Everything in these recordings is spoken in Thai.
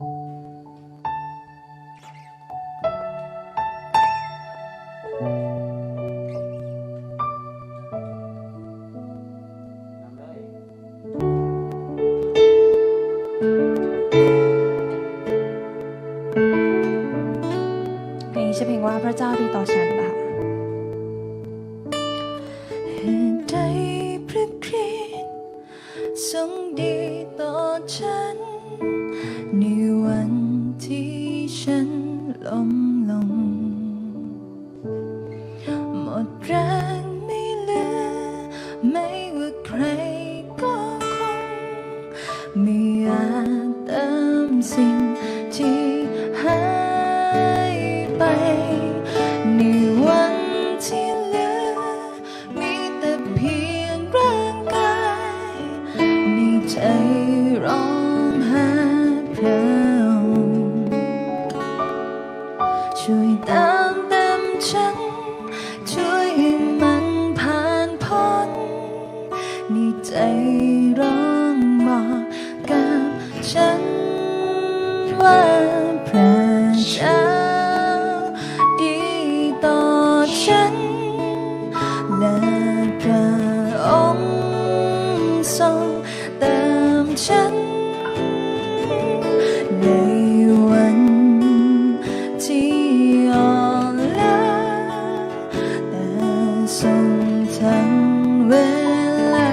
เพลงนี้ชื่อเพลงว่าพระเจ้าดีต่อฉันค่ะเหตุใดพระคริสต์ทรงดีต่อฉัน สิ่งที่หายไป ในวันที่เหลือ มีแต่เพียงร่างกาย ในใจร้องหาพระองค์ช่วยตามเต็มฉัน ช่วยให้มันผ่านพ้นในใจร้องบอกกับฉัน ฉัน และพระองค์ทรงตามฉัน ในวันที่อ่อนล้าแต่ทรงทันเวลา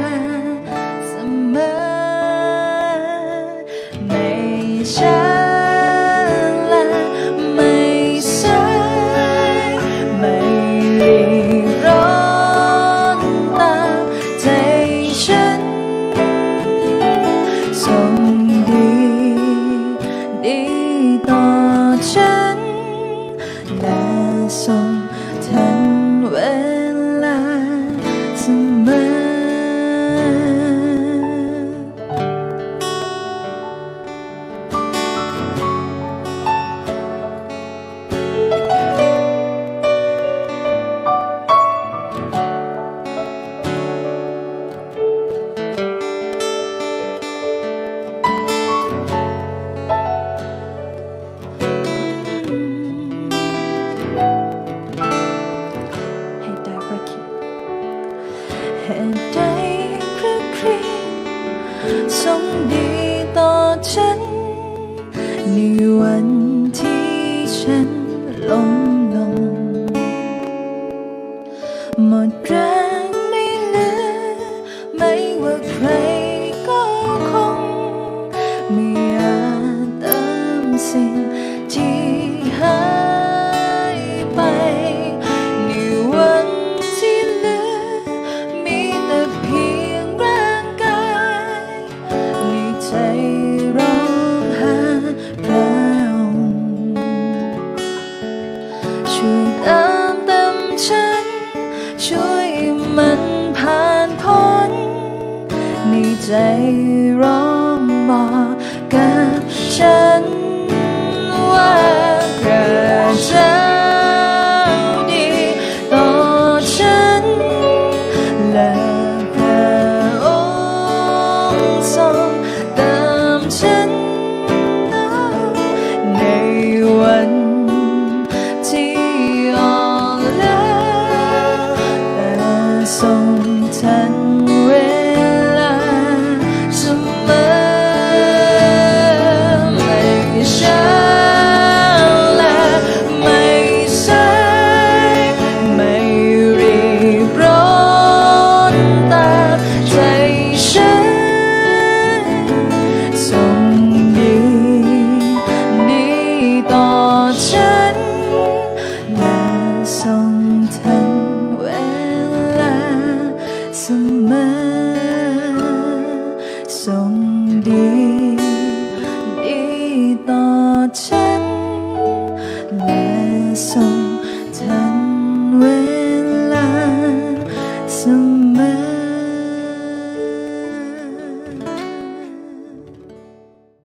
แล งดีต่อฉัน ในวันที่ฉันล้มลง ใจร้องบอกกับฉันว่ากระเจ้าดีต่อฉัน และพระองค์ทรง ท